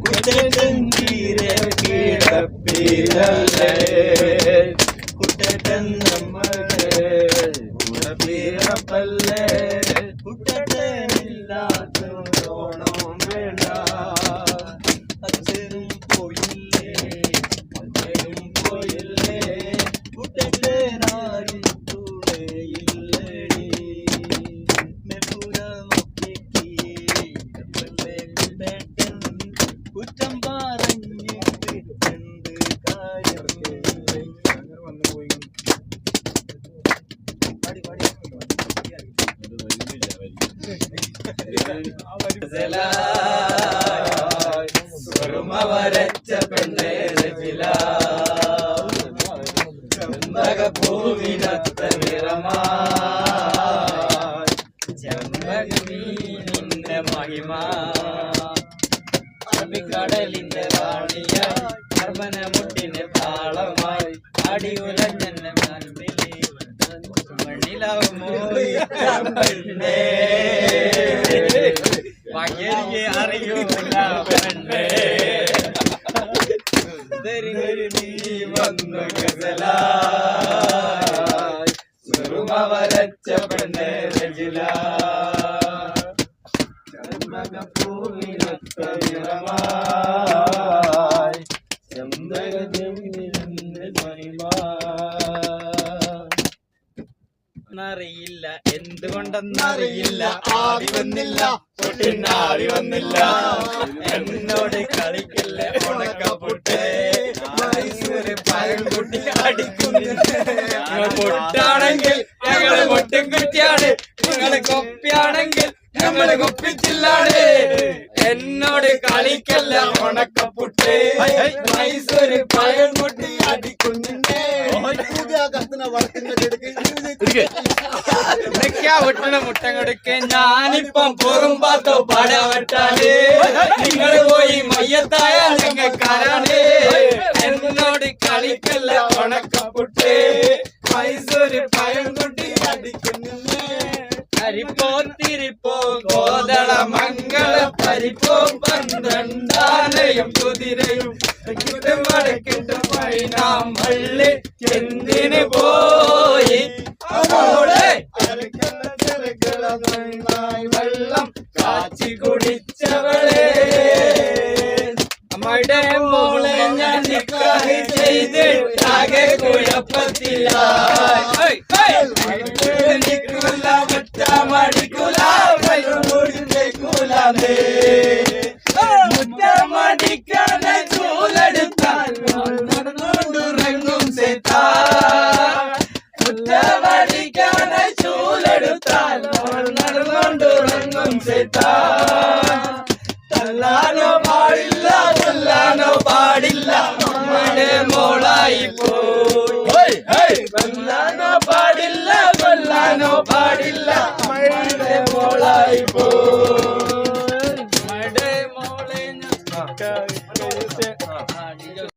കുട്ടീരെ കിടപ്പിലല്ലേ കുട്ടൻ നമ്മുടെ കുടപ്പിറപ്പല്ലേ സുറുമ വരച്ച പെണ്ണേ രചില ചെമ്പകപ്പൂവിനത്ത നിറമാ ചെമ്പകമീ മഹിമ അറബിക്കടലിന്റെ റാണിയ കർമ്മന മുട്ടിന് താളമായി അടി ഉലഞ്ഞെന്നെ മണ്ണിലെ മണ്ണിലാവുമോ പെണ്ണേ മകനിക്ക് അറിയൂല പെണ്ണേ നീ വന്നു ഗസലായി സുറുമ വരച്ച പെണ്ണേ രജില ചന്ദനപ്പൂവിനൊത്ത നിറമായി ചന്ദനജമിലിന്റെ അറിയില്ല എന്തുകൊണ്ടെന്നറിയില്ല. ആടി വന്നില്ല. പൊട്ടിനാടി വന്നില്ല. എന്നോട് കളിക്കില്ല? ഉണക്കപ്പൊട്ടേ മൈസൂര് പഴം കുട്ടി അടിക്കുന്നില്ല പൊട്ടാണെങ്കിൽ ഞങ്ങൾ പൊട്ടും കുട്ടിയാണ് നിങ്ങൾ കൊപ്പിയാണെങ്കിൽ ഞങ്ങൾ കൊപ്പിച്ചില്ലാണ്. എന്നോട് കളിക്കല്ല? ഉണക്കപ്പൊട്ടേ മൈസൂര് പഴം അടിക്കുന്നില്ല. മുട്ടം കൊടുക്കെ ഞാനിപ്പം പോകുമ്പാത്തോ പടവട്ടാണ് നിങ്ങൾ പോയി മയ്യത്തായ ഞങ്ങൾക്കാരാണ് എന്നോട് കളിക്കല്ല ഉണക്കപ്പൊട്ടേ മൈസൂര് പഴം കുട്ടി അടിക്കുന്നില്ലേ അരിപ്പോ തിരിപ്പോ കോതള മംഗള പരിപ്പോ പന്ത്രണ്ടാനയും കുതിരയും. കിട്ടും വടക്കിട്ടും പൈനാം വള്ളി എന്തിന് പോയി? ചെറുക്കള നന്നായി വെള്ളം കാച്ചി കുടിച്ചവളെ. അമ്മയുടെ മോളെ ഞാൻ നിക്കാഹ് ചെയ്തിട്ടാകെ ആകെ മടിക്കാതെ ചൂലെടുത്താൽ നടന്നുകൊണ്ടുറങ്ങും സേത്താടിക്കാതെ ചൂലെടുത്താൽ നടന്നുകൊണ്ടുറങ്ങും സേത്താ തള്ളാനോ